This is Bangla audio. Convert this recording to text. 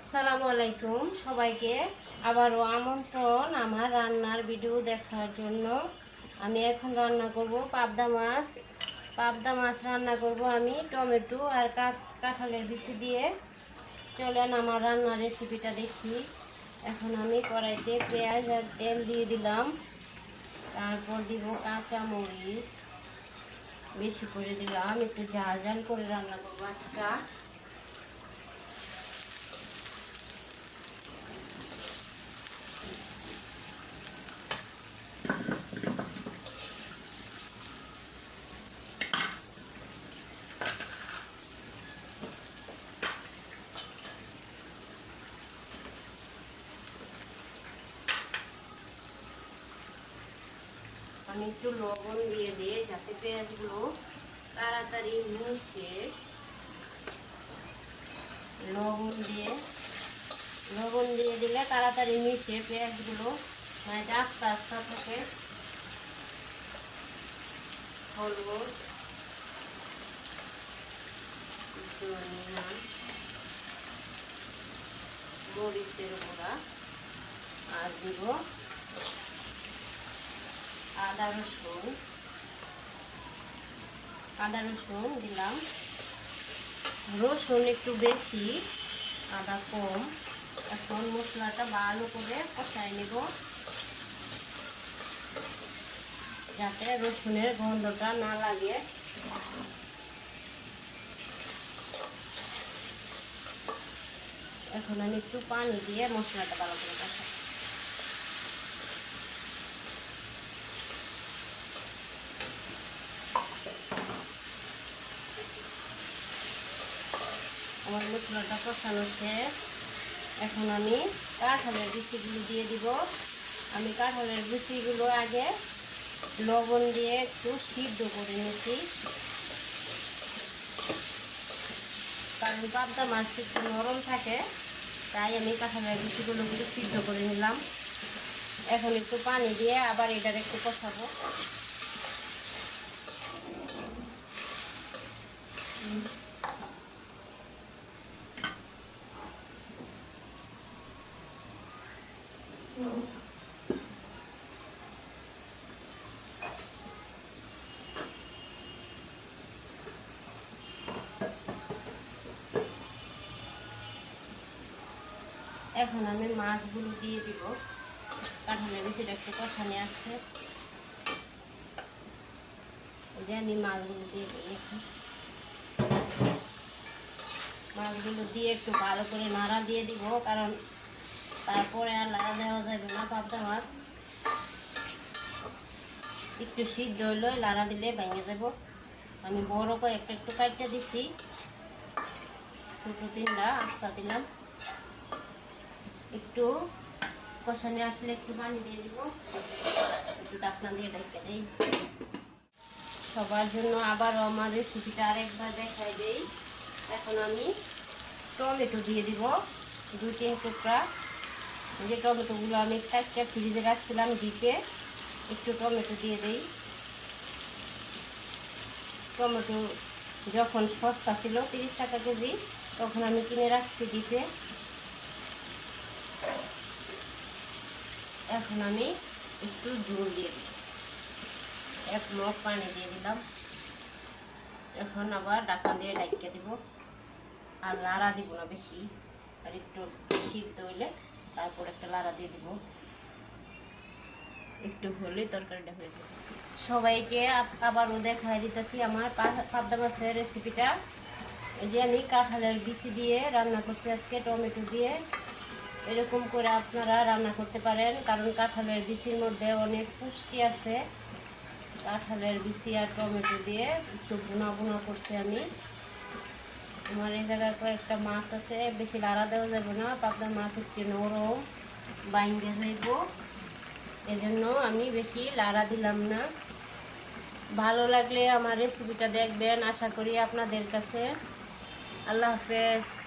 আসসালামু আলাইকুম সবাইকে। আবারও আমন্ত্রণ আমার রান্নার ভিডিও দেখার জন্য। আমি এখন রান্না করব পাবদা মাছ। পাবদা মাছ রান্না করব আমি টমেটো আর কাঠ- কাঁঠালের বিচি দিয়ে। চলেন আমার রান্নার রেসিপিটা দেখি। এখন আমি কড়াইতে পেঁয়াজ আর তেল দিয়ে দিলাম। তারপর দিব কাঁচা মরিচ। বেশি করে দিলাম, একটু ঝাল ঝাল করে রান্না করব আজকা। আমি একটু লবণ দিয়ে দিয়ে যাতে পেঁয়াজগুলো তাড়াতাড়ি মিশে লবণ দিয়ে লবণ দিয়ে দিলে তাড়াতাড়ি মিশে পেঁয়াজগুলো মানে আস্তে আস্তে থাকে মরিচের গুঁড়া আর দিব আদা রসুন আদা রসুন দিলাম। রসুন একটু বেশি, আদা কম। এখন মশলাটা ভালো করে কষাই নেব। যাতে রসুনের গন্ধটা না লাগে। এখন আমি একটু পানি দিয়ে মশলাটা ভালো করে কষাই আমার মশলাটা কষানো শেষ। এখন আমি কাঁঠালের বিচিগুলো দিয়ে দিব। আমি কাঁঠালের বিচিগুলো আগে লবণ দিয়ে একটু সিদ্ধ করে নিয়েছি কারণ পাবদা মাছ একটু নরম থাকে, তাই আমি কাঁঠালের বিচিগুলো একটু সিদ্ধ করে নিলাম। এখন একটু পানি দিয়ে আবার এটার একটু কষাবো। এখন আমি মাছগুলো দিয়ে দিব। কাঁঠালের বেশিটা একটু কষানি আসছে যে আমি মাছগুলো দিয়ে দিই মাছগুলো দিয়ে একটু ভালো করে নাড়া দিয়ে দিব, কারণ তারপরে আর নাড়া দেওয়া যাবে না, পাবদা মাছ। একটু সিদ্ধ হইল লাড়া দিলে ভেঙে যাব। আমি বড় কয়েকটা একটু কাটতে দিচ্ছি ছোটো তিনটা আস্তা দিলাম। একটু কষানে আসলে একটু পানি দিয়ে দিব। একটু ডাকনা দিয়ে ডেকে দিই। সবার জন্য আবারও আমার রেসিপিটা আরেকবার দেখাই দেই। এখন আমি টমেটো দিয়ে দিব দু তিন টুকরা। যে টমেটোগুলো আমি একটা ফ্রিজে রাখছিলাম ডিপে, একটু টমেটো দিয়ে দিই। টমেটো যখন সস্তা ছিল, তিরিশ টাকা কেজি, তখন আমি কিনে রাখছি ডিপে। এখন আমি একটু জল দিয়ে দিই এক মগ পানি দিয়ে দিলাম। এখন আবার ডাকা দিয়ে ডাইকে দিব। আর লাড়া দিব না বেশি, আর একটু সিদ্ধ হইলে তারপর একটা লাড়া দিয়ে দিব। একটু হলে তরকারিটা হয়ে যাবে। সবাইকে আবারও দেখাই দিতেছি আমার পাবদা মাছের রেসিপিটা এই যে আমি কাঁঠালের বিচি দিয়ে রান্না করছি আজকে, টমেটো দিয়ে। এরকম করে আপনারা রান্না করতে পারেন, কারণ কাঁঠালের বিচির মধ্যে অনেক পুষ্টি আছে। কাঁঠালের বিচি আর টমেটো দিয়ে একটু বোনা বোনা করছি আমি। আমার এই জায়গায় কয়েকটা মাছ আছে, বেশি লাড়া দেওয়া যাবে না পাবদা মাছ একটু নরম বাইঙ্গে যাইব। এজন্য আমি বেশি লাড়া দিলাম না। ভালো লাগলে আমার রেসিপিটা দেখবেন, আশা করি আপনাদের কাছে। আল্লাহ হাফেজ।